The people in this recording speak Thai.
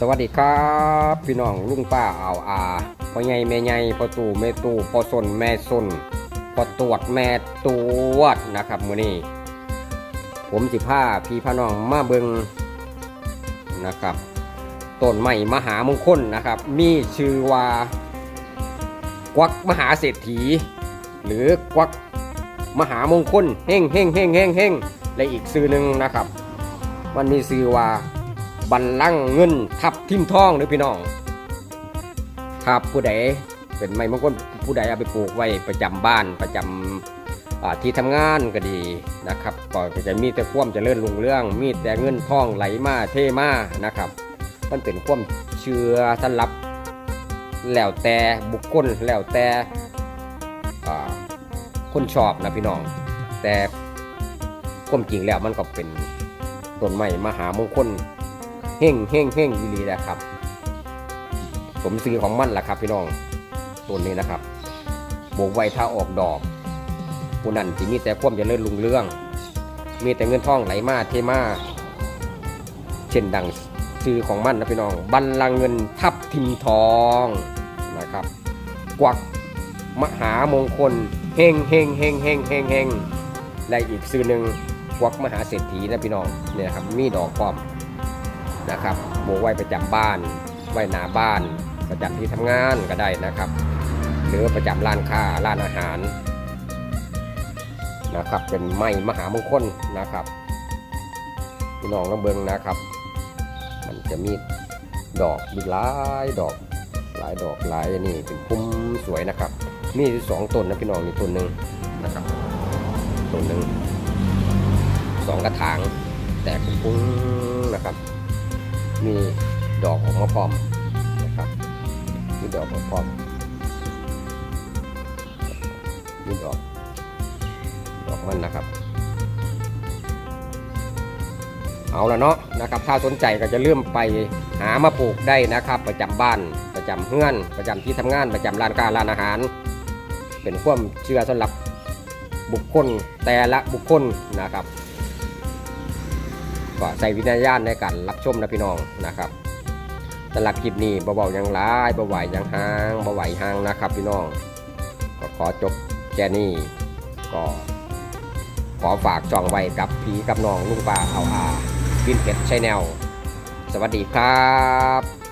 สวัสดีครับ พี่น้องลุงป้าอ่าวอาพ่อใหญ่แม่ใหญ่พ่อตู่แม่ตู่พ่อสนแม่สนพ่อตรวจแม่ตรวจนะครับมื้อนี้ผมสิพาพี่พาน้องมาเบิงนะครับต้นไม้มหามงคลนะครับ มีชื่อว่า กวักมหาเศรษฐี หรือกวักมหามงคลเฮ่งเฮ่งเฮ่งเฮ่งเฮ่งและอีกชื่อหนึ่งนะครับ มันมีชื่อว่า บัลลังก์เงินทับทิมทองหรือพี่น้องครับผู้ใดเป็นไม้มงคลผู้ใดเอาไปปลูกไว้ประจำบ้านประจำอ่าที่ทำงานก็ดีนะครับก็จะมีแต่ความเจริญรุ่งเรื่อง มีแต่เงินทองไหลมาเทมานะครับ มันเป็นความเชื่อสำหรับแล้วแต่บุคคลแล้วแต่คนชอบนะพี่น้อง แต่ความจริงแล้วมันก็เป็นต้นไม้มหามงคล เฮ่งเฮ่งเฮ่งดีๆนะครับ ผมซื้อของมันแหละครับพี่น้องต้นนี้นะครับโบกไว้ถ้าออกดอกผู้นั้นที่มีแต่ความเจริญรุ่งเรือง มีแต่เงินทองไหลมาเทมาเช่นดังซื้อของมันนะพี่น้องบัลลังเงินทับทิมทองนะครับ กวักมหามงคลเฮงเฮงเฮงเฮงเฮงเฮงและอีกซื้อหนึ่งกวักมหาเศรษฐีนะพี่น้องเนี่ยครับมีดอกพร้อม นะครับโบไว้ประจำบ้านไว้หน้าบ้าน ประจำที่ทำงานก็ได้นะครับ หรือประจำร้านค้าร้านอาหารนะครับเป็นไม้มหามงคลนะครับพี่น้องต้องเบิงนะครับ มันจะมีดอกมีหลายดอกหลายดอกหลายอันนี่เป็นพุ่มสวยนะครับ มีสองต้นนะพี่น้องนี่ต้นหนึ่งนะครับต้นหนึ่งสองกระถางแตกเป็นพุ่มนะครับ มีดอกออกมาพร้อมนะครับมีดอกออกมาพร้อมมีดอกดอกมันนะครับ เอาละเนาะนะครับ ถ้าสนใจก็จะเริ่มไปหามาปลูกได้นะครับ ประจำบ้านประจำเฮือนประจำที่ทำงานประจำร้านค้าร้านอาหาร เป็นความเชื่อสำหรับบุคคลแต่ละบุคคลนะครับ ก็ใส่วิญญาณในการรับชมนะพี่น้องนะครับสำหรับคลิปนี้เบาๆยังร้ายเบาไหวยังห่างเบาไหวห่างนะครับพี่น้อง ก็ขอจบแค่นี้ก็ขอฝากจองไว้กับพี่กับน้องลุงป้าเอาอาวินเพชรชแนลสวัสดีครับ